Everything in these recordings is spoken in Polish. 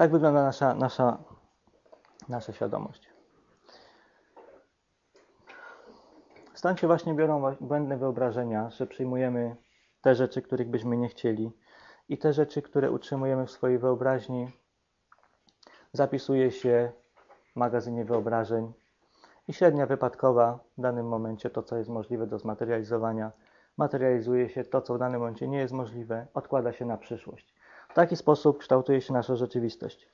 Tak wygląda nasza, nasza, nasza świadomość. Stąd się właśnie biorą błędne wyobrażenia, że przyjmujemy te rzeczy, których byśmy nie chcieli i te rzeczy, które utrzymujemy w swojej wyobraźni, zapisuje się w magazynie wyobrażeń i średnia wypadkowa w danym momencie, to co jest możliwe do zmaterializowania, materializuje się, to co w danym momencie nie jest możliwe, odkłada się na przyszłość. W taki sposób kształtuje się nasza rzeczywistość.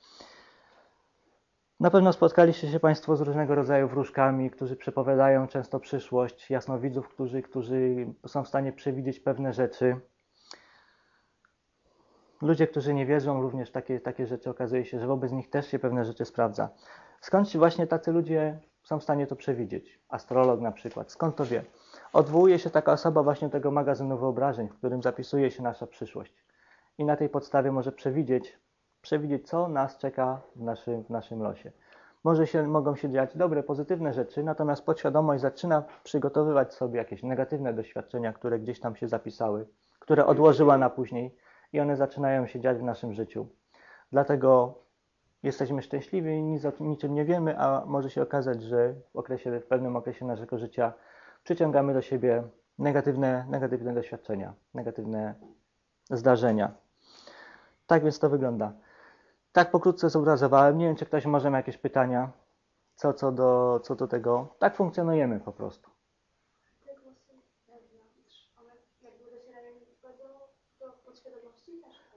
Na pewno spotkaliście się Państwo z różnego rodzaju wróżkami, którzy przepowiadają często przyszłość, jasnowidzów, którzy, którzy są w stanie przewidzieć pewne rzeczy. Ludzie, którzy nie wierzą również takie, takie rzeczy, okazuje się, że wobec nich też się pewne rzeczy sprawdza. Skąd właśnie tacy ludzie są w stanie to przewidzieć? Astrolog na przykład. Skąd to wie? Odwołuje się taka osoba właśnie tego magazynu wyobrażeń, w którym zapisuje się nasza przyszłość. I na tej podstawie może przewidzieć, przewidzieć co nas czeka w naszym, w naszym losie. Może się, mogą się dziać dobre, pozytywne rzeczy, natomiast podświadomość zaczyna przygotowywać sobie jakieś negatywne doświadczenia, które gdzieś tam się zapisały, które odłożyła na później i one zaczynają się dziać w naszym życiu. Dlatego jesteśmy szczęśliwi, nic o niczym nie wiemy, a może się okazać, że w, okresie, w pewnym okresie naszego życia przyciągamy do siebie negatywne, negatywne doświadczenia, negatywne zdarzenia. Tak więc to wygląda. Tak pokrótce zobrazowałem. Nie wiem, czy ktoś może ma jakieś pytania co, co, do, co do tego. Tak funkcjonujemy po prostu.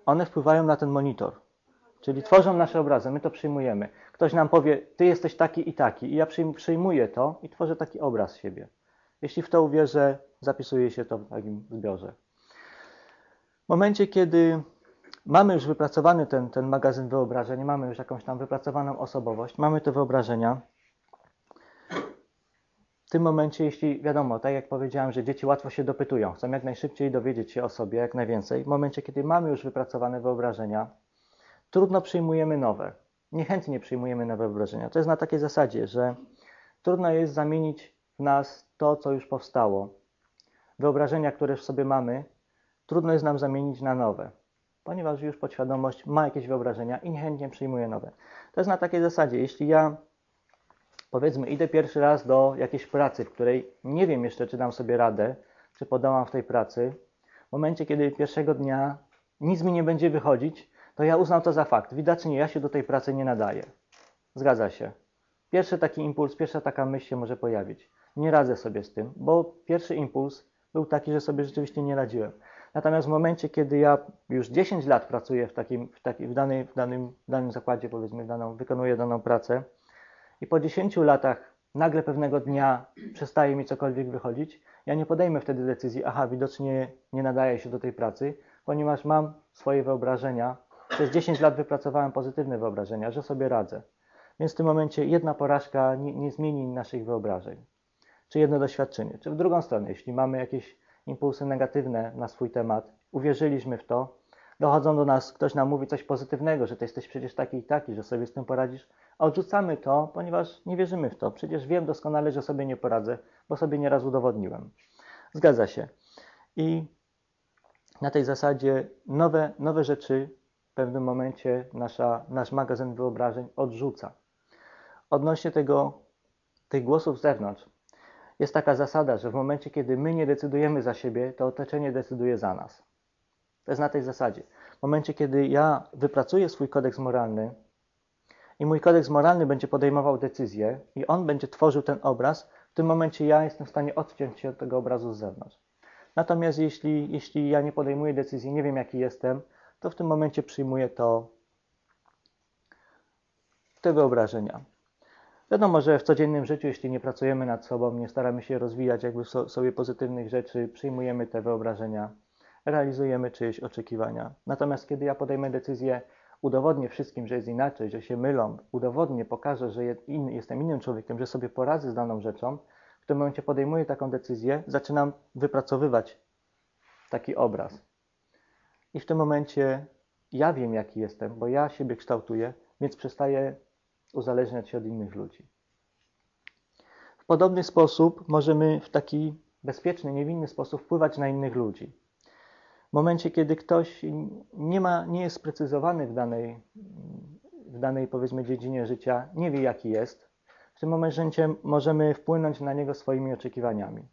One wpływają na ten monitor. Czyli tworzą nasze obrazy, my to przyjmujemy. Ktoś nam powie, ty jesteś taki i taki, i ja przyjmuję to i tworzę taki obraz siebie. Jeśli w to uwierzę, zapisuje się to w takim zbiorze. W momencie, kiedy mamy już wypracowany ten, ten magazyn wyobrażeń, mamy już jakąś tam wypracowaną osobowość, mamy te wyobrażenia, w tym momencie, jeśli wiadomo, tak jak powiedziałem, że dzieci łatwo się dopytują, chcą jak najszybciej dowiedzieć się o sobie, jak najwięcej, w momencie, kiedy mamy już wypracowane wyobrażenia, trudno przyjmujemy nowe. Niechętnie przyjmujemy nowe wyobrażenia. To jest na takiej zasadzie, że trudno jest zamienić w nas to, co już powstało. Wyobrażenia, które w sobie mamy, trudno jest nam zamienić na nowe, ponieważ już podświadomość ma jakieś wyobrażenia i niechętnie przyjmuje nowe. To jest na takiej zasadzie, jeśli ja powiedzmy idę pierwszy raz do jakiejś pracy, w której nie wiem jeszcze, czy dam sobie radę, czy podołam w tej pracy, w momencie, kiedy pierwszego dnia nic mi nie będzie wychodzić, to ja uznam to za fakt. Widocznie ja się do tej pracy nie nadaję. Zgadza się. Pierwszy taki impuls, pierwsza taka myśl się może pojawić. Nie radzę sobie z tym, bo pierwszy impuls był taki, że sobie rzeczywiście nie radziłem. Natomiast w momencie, kiedy ja już 10 lat pracuję w, takim, w, taki, w, danej, w, danym, w danym zakładzie, powiedzmy, daną, wykonuję daną pracę i po 10 latach nagle pewnego dnia przestaje mi cokolwiek wychodzić, ja nie podejmę wtedy decyzji, aha, widocznie nie nadaje się do tej pracy, ponieważ mam swoje wyobrażenia. Przez 10 lat wypracowałem pozytywne wyobrażenia, że sobie radzę. Więc w tym momencie jedna porażka nie, nie zmieni naszych wyobrażeń. Czy jedno doświadczenie. Czy w drugą stronę, jeśli mamy jakieś impulsy negatywne na swój temat, uwierzyliśmy w to, dochodzą do nas, ktoś nam mówi coś pozytywnego, że ty jesteś przecież taki i taki, że sobie z tym poradzisz, odrzucamy to, ponieważ nie wierzymy w to. Przecież wiem doskonale, że sobie nie poradzę, bo sobie nieraz udowodniłem. Zgadza się. I na tej zasadzie nowe, nowe rzeczy w pewnym momencie nasza, nasz magazyn wyobrażeń odrzuca. Odnośnie tego, tych głosów z zewnątrz, jest taka zasada, że w momencie, kiedy my nie decydujemy za siebie, to otoczenie decyduje za nas. To jest na tej zasadzie. W momencie, kiedy ja wypracuję swój kodeks moralny i mój kodeks moralny będzie podejmował decyzję i on będzie tworzył ten obraz, w tym momencie ja jestem w stanie odciąć się od tego obrazu z zewnątrz. Natomiast jeśli, jeśli ja nie podejmuję decyzji, nie wiem jaki jestem, to w tym momencie przyjmuję to, te wyobrażenia. Wiadomo, że w codziennym życiu, jeśli nie pracujemy nad sobą, nie staramy się rozwijać jakby sobie pozytywnych rzeczy, przyjmujemy te wyobrażenia, realizujemy czyjeś oczekiwania. Natomiast kiedy ja podejmę decyzję, udowodnię wszystkim, że jest inaczej, że się mylą, udowodnię, pokażę, że jestem innym człowiekiem, że sobie poradzę z daną rzeczą, w tym momencie podejmuję taką decyzję, zaczynam wypracowywać taki obraz. I w tym momencie ja wiem, jaki jestem, bo ja siebie kształtuję, więc przestaję uzależniać się od innych ludzi. W podobny sposób możemy w taki bezpieczny, niewinny sposób wpływać na innych ludzi. W momencie, kiedy ktoś nie, ma, nie jest sprecyzowany w danej, w danej powiedzmy dziedzinie życia nie wie jaki jest, w tym momencie możemy wpłynąć na niego swoimi oczekiwaniami.